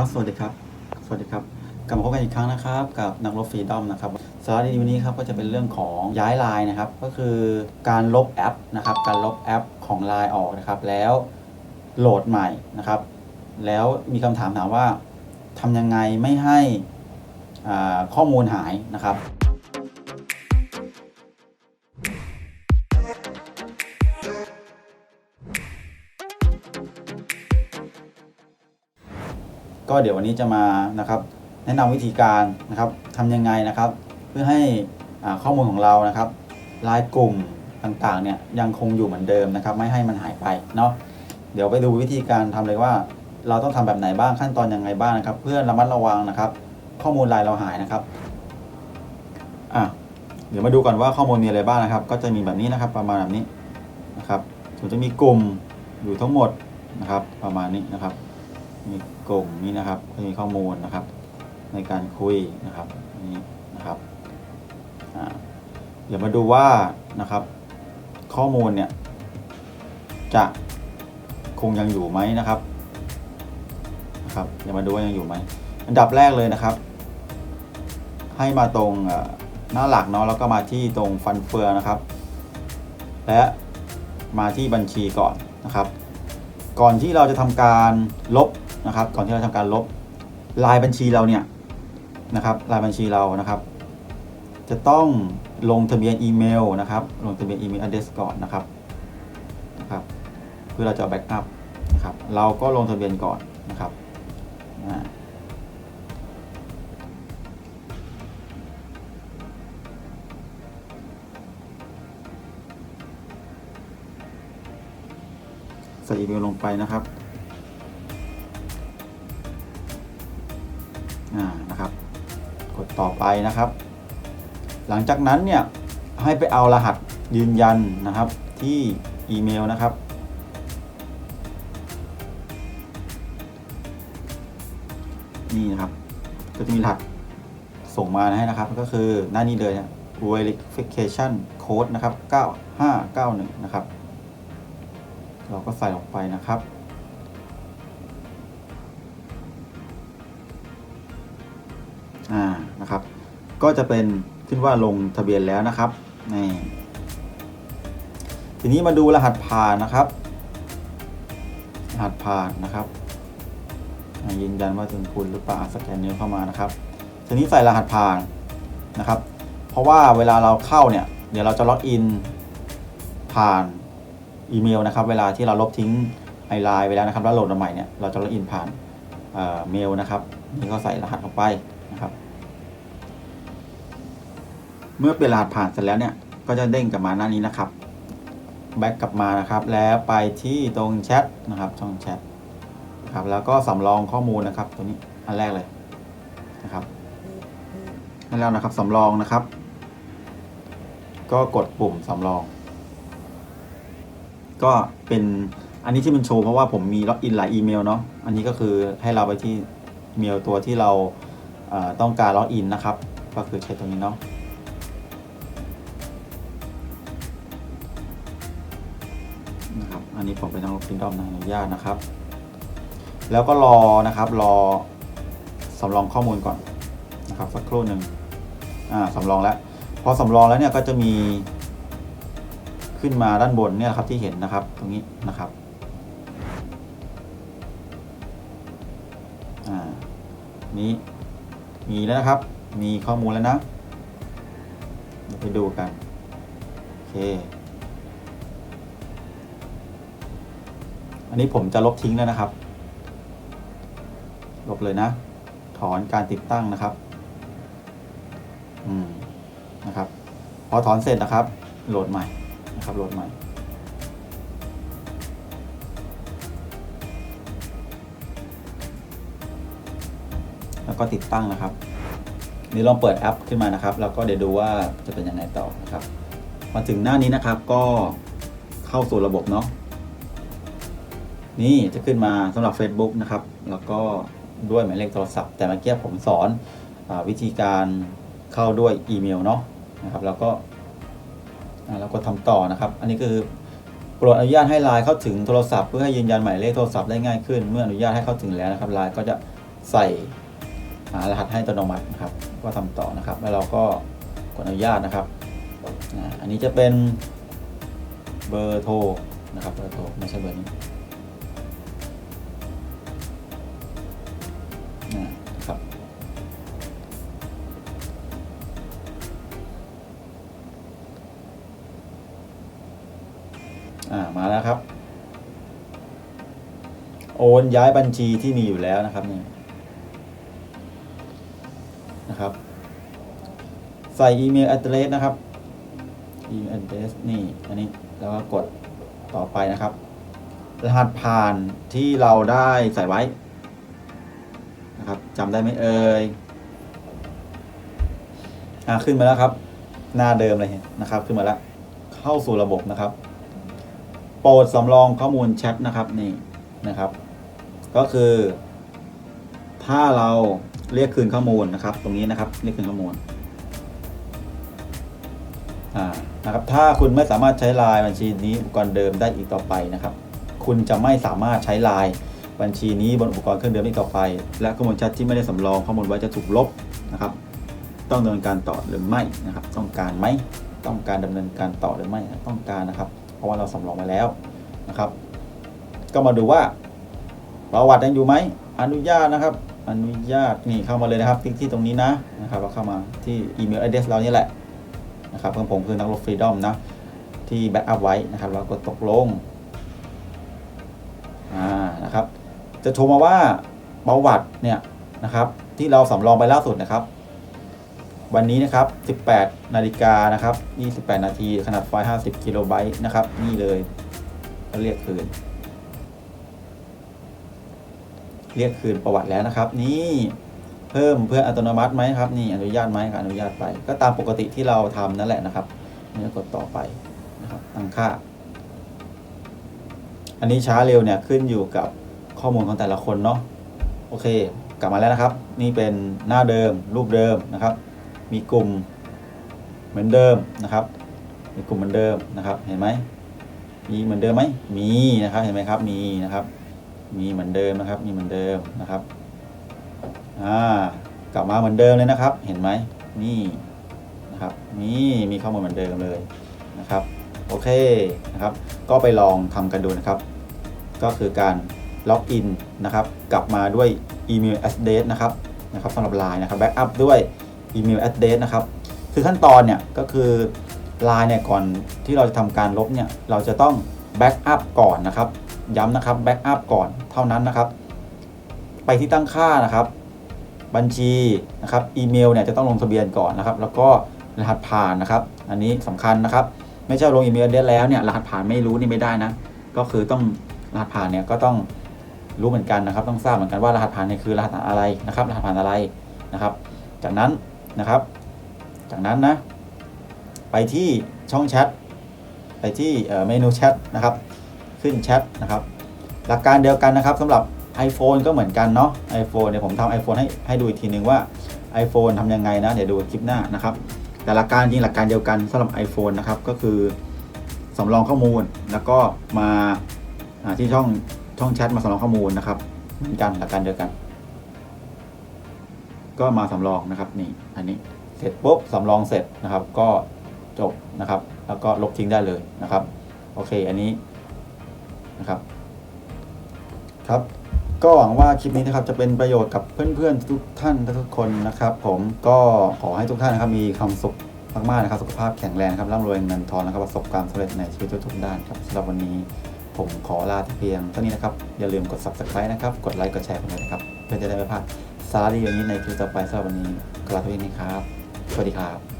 ครับ สวัสดีครับ สวัสดีครับ กลับมาพบกันอีกครั้งนะครับ กับนักลบฟรีดอมนะครับ สาระดีวันนี้ครับก็จะเป็นเรื่องของย้ายไลน์นะครับ ก็คือการลบแอปนะครับ การลบแอปของไลน์ออกนะครับ แล้วโหลดใหม่นะครับ แล้วมีคำถามถามว่าทำยังไงไม่ให้ข้อมูลหายนะครับ ก็เดี๋ยววันนี้จะมานะครับแนะนำวิธีการนะครับทำยังไงนะครับ เพื่อให้ข้อมูลของเรานะครับรายกลุ่มต่างๆเนี่ยยังคงอยู่เหมือนเดิมนะครับ ไม่ให้มันหายไปเนาะเดี๋ยวไปดูวิธีการทำเลยว่า เราต้องทำแบบไหนบ้างขั้นตอนยังไงบ้างนะครับ เพื่อระมัดระวังนะครับ ข้อมูลรายเราหายนะครับอะเดี๋ยวมาดูก่อนว่าข้อมูลมีอะไรบ้างนะครับ ก็จะมีแบบนี้นะครับ ประมาณแบบนี้นะครับส่วนจะมีกลุ่มอยู่ทั้งหมดนะครับ ประมาณนี้นะครับ มีกลุ่มนี้นะครับก็มีข้อมูลนะครับ ในการคุยนะครับนี่นะครับเดี๋ยวมาดูว่านะครับ ข้อมูลเนี่ยจะคงยังอยู่ไหมนะครับนะครับเดี๋ยวมาดูว่ายังอยู่ไหมอันดับแรกเลยนะครับ ให้มาตรงหน้าหลักเนาะแล้วก็มาที่ตรงฟันเฟืองนะครับ และมาที่บัญชีก่อนนะครับ ก่อนที่เราจะทำการลบ นะครับ ก่อนที่เราทำการลบลายบัญชีเราเนี่ยนะครับลายบัญชีเรานะครับ จะต้องลงทะเบียนอีเมลนะครับ ลงทะเบียนอีเมล address ก่อนนะครับนะครับ เพื่อเราจะแบ็กอัพนะครับ เราก็ลงทะเบียนก่อนนะครับใส่อีเมลลงไปนะครับ ต่อไปนะครับ หลังจากนั้นเนี่ยให้ไปเอารหัสยืนยันนะครับที่อีเมลนะครับ นี่นะครับ ก็จะมีรหัสส่งมาให้นะครับ ก็คือหน้านี้เลยนะ verification code นะครับ 9591 นะครับ เราก็ใส่ลงไปนะครับ นะครับ ก็จะเป็นขึ้นว่าลงทะเบียนแล้วนะครับนี่ทีนี้มาดูรหัสผ่านนะครับ รหัสผ่านนะครับยืนยันว่าถึงคุณหรือเปล่าสแกนนิ้วเข้ามานะครับ ทีนี้ใส่รหัสผ่านนะครับ เพราะว่าเวลาเราเข้าเนี่ย เดี๋ยวเราจะล็อกอินผ่านอีเมลนะครับ เวลาที่เราลบทิ้งไอไลน์ไปแล้วนะครับ แล้วโหลดมาใหม่เนี่ย เราจะล็อกอินผ่านเอ่อเมลนะครับ นี่ก็ใส่รหัสเข้าไปนะครับ เมื่อเปลี่ยนรหัสผ่านเสร็จแล้วเนี่ย ก็จะเด้งกลับมาหน้านี้นะครับ แบ็กกลับมานะครับ แล้วไปที่ตรงแชทนะครับ ช่องแชทครับ แล้วก็สำรองข้อมูลนะครับ ตัวนี้อันแรกเลยนะครับนั่นแล้วนะครับสำรองนะครับ ก็กดปุ่มสำรอง ก็เป็นอันนี้ที่มันโชว์เพราะว่าผมมีล็อกอินหลายอีเมลเนาะ อันนี้ก็คือให้เราไปที่อีเมลตัวที่เราต้องการล็อกอินนะครับ ก็คือใช้ตรงนี้เนาะ อันนี้ผมเป็นนักลงทุนดอมนะอนุญาตนะครับ แล้วก็รอนะครับรอสำรองข้อมูลก่อนนะครับสักครู่หนึ่งอ่าสำรองแล้วพอสำรองแล้วเนี่ยก็จะมีขึ้นมาด้านบนเนี่ยครับที่เห็นนะครับตรงนี้นะครับอ่านี้มีแล้วนะครับ มีข้อมูลแล้วนะไปดูกัน โอเค อันนี้ผมจะลบทิ้งแล้วนะครับ ลบเลยนะ ถอนการติดตั้งนะครับ อืม นะครับ พอถอนเสร็จนะครับ โหลดใหม่นะครับ โหลดใหม่ แล้วก็ติดตั้งนะครับ นี่ลองเปิดแอปขึ้นมานะครับ แล้วก็เดี๋ยวดูว่าจะเป็นยังไงต่อนะครับ มาถึงหน้านี้นะครับ ก็เข้าสู่ระบบเนาะ นี่จะขึ้นมาสำหรับ Facebook นะครับ แล้วก็ด้วยหมายเลขโทรศัพท์ แต่เมื่อกี้ผมสอนอวิธีการเข้าด้วยอีเมลเนาะนะครับ แล้วก็อ่าแล้วก็ทำต่อนะครับ อันนี้คือโปรดอนุญาตให้ไลน์เข้าถึงโทรศัพท์เพื่อให้ยืนยันหมายเลขโทรศัพท์ได้ง่ายขึ้น เมื่ออนุญาตให้เข้าถึงแล้วนะครับไลน์ก็จะใส่หารหัสให้อัตโนมัตินะครับ ก็ทำต่อนะครับ แล้วเราก็กดอนุญาตนะครับ อันนี้จะเป็นเบอร์โทรนะครับเบอร์โทรไม่ใช่เบอร์นี้ อ่ามาแล้วครับ โอนย้ายบัญชีที่มีอยู่แล้วนะครับนี่นะครับ ใส่อีเมล address นะครับอีเมล address นี่อันนี้แล้วก็กดต่อไปนะครับ รหัสผ่านที่เราได้ใส่ไว้นะครับจำได้ไหมเอ่ยอ่าขึ้นมาแล้วครับ หน้าเดิมเลยนะครับ ขึ้นมาแล้ว เข้าสู่ระบบนะครับ โปรดสำรองข้อมูลแชทนะครับนี่นะครับ ก็คือ ถ้าเราเรียกคืนข้อมูลนะครับ ตรงนี้นะครับเรียกคืนข้อมูลอ่านะครับ ถ้าคุณไม่สามารถใช้ไลน์บัญชีนี้อุปกรณ์เดิมได้อีกต่อไปนะครับ คุณจะไม่สามารถใช้ไลน์บัญชีนี้บนอุปกรณ์เครื่องเดิมอีกต่อไป และข้อมูลแชทที่ไม่ได้สำรองข้อมูลไว้จะถูกลบนะครับ ต้องดำเนินการต่อหรือไม่นะครับ ต้องการไหมต้องการดำเนินการต่อหรือไม่ต้องการนะครับ เพราะว่าเราสำรองไว้แล้วนะครับ ก็มาดูว่าประวัติยังอยู่ไหมอนุญาตนะครับ อนุญาตนี่เข้ามาเลยนะครับที่ที่ตรงนี้นะนะครับเราเข้ามาที่อีเมล address เรานี่แหละนะครับเพื่อนผมคือนักรบฟรีดอมนะที่แบ็กอัพไว้นะครับเรากดตกลงอ่านะครับ จะโทรมาว่าประวัติเนี่ยนะครับที่เราสำรองไปล่าสุดนะครับ วันนี้นะครับ 18 นาฬิกานะครับ 28 นาที ขนาดไฟล์ 50 กิโลไบต์นะครับ นี่เลยก็เรียกคืน เรียกคืนประวัติแล้วนะครับ นี่เพิ่มเพื่ออัตโนมัติไหมครับ นี่อนุญาตไหมครับอนุญาตไป ก็ตามปกติที่เราทำนั่นแหละนะครับนี่ก็กดต่อไปนะครับตั้งค่า อันนี้ช้าเร็วเนี่ยขึ้นอยู่กับข้อมูลของแต่ละคนเนาะโอเค กลับมาแล้วนะครับ นี่เป็นหน้าเดิมรูปเดิมนะครับ มีกลุ่มเหมือนเดิมนะครับ มีกลุ่มเหมือนเดิมนะครับ เห็นไหมมีเหมือนเดิมไหมมีนะครับ เห็นไหมครับ มีนะครับ มีเหมือนเดิมนะครับ มีเหมือนเดิมนะครับ อ่า กลับมาเหมือนเดิมเลยนะครับ เห็นไหมนี่นะครับ นี่มีข้อมูลเหมือนเดิมเลยนะครับ โอเคนะครับ ก็ไปลองทำกันดูนะครับ ก็คือการล็อกอินนะครับ กลับมาด้วยอีเมล address นะครับ นะครับสำหรับ Line นะครับ แบ็กอัพด้วย อีเมล address นะครับ คือขั้นตอนเนี่ยก็คือ Line เนี่ยก่อนที่เราจะทำการลบเนี่ยเราจะต้องแบ็กอัพก่อนนะครับ ย้ำนะครับแบ็กอัพก่อนเท่านั้นนะครับ ไปที่ตั้งค่านะครับ บัญชีนะครับอีเมลเนี่ยจะต้องลงทะเบียนก่อนนะครับ แล้วก็รหัสผ่านนะครับ อันนี้สำคัญนะครับ ไม่ใช่ลงอีเมลได้แล้วเนี่ยรหัสผ่านไม่รู้นี่ไม่ได้นะ ก็คือต้องรหัสผ่านเนี่ยก็ต้องรู้เหมือนกันนะครับ ต้องทราบเหมือนกันว่ารหัสผ่านเนี่ยคือรหัสอะไรนะครับ รหัสผ่านอะไรนะครับ จากนั้น นะครับ จากนั้นนะ ไปที่ช่องแชท ไปที่เมนูแชทนะครับ ขึ้นแชทนะครับ หลักการเดียวกันนะครับสำหรับ iPhone ก็เหมือนกันเนาะ iPhone เดี๋ยวผมทำ iPhone ให้ให้ดูอีกทีนึงว่า iPhone ทำยังไงนะ เดี๋ยวดูคลิปหน้านะครับ แต่หลักการจริงหลักการเดียวกันสำหรับ iPhone นะครับก็คือสำรองข้อมูลแล้วก็มาอ่าที่ช่องช่องแชทมาสำรองข้อมูลนะครับเหมือนกันหลักการเดียวกัน ก็มาสำรองนะครับนี่อันนี้เสร็จปุ๊บสำรองเสร็จนะครับ ก็จบนะครับ แล้วก็ลบทิ้งได้เลยนะครับ โอเคอันนี้นะครับครับ ก็หวังว่าคลิปนี้นะครับจะเป็นประโยชน์กับเพื่อนๆทุกท่านทุกคนนะครับ ผมก็ขอให้ทุกท่านนะครับมีความสุขมากๆนะครับสุขภาพแข็งแรงครับร่ำรวยเงินทองนะครับประสบความสำเร็จในชีวิตทุกด้านครับสำหรับวันนี้ผมขอลาเพียงเท่านี้นะครับ อย่าลืมกด subscribe นะครับ กดไลค์ กดแชร์กันเลยนะครับ เพื่อจะได้ไม่พลาด สาระดีๆอย่างนี้ในคลิปต่อไปสำหรับวันนี้กลาตัวเองนี้ครับ สวัสดีครับ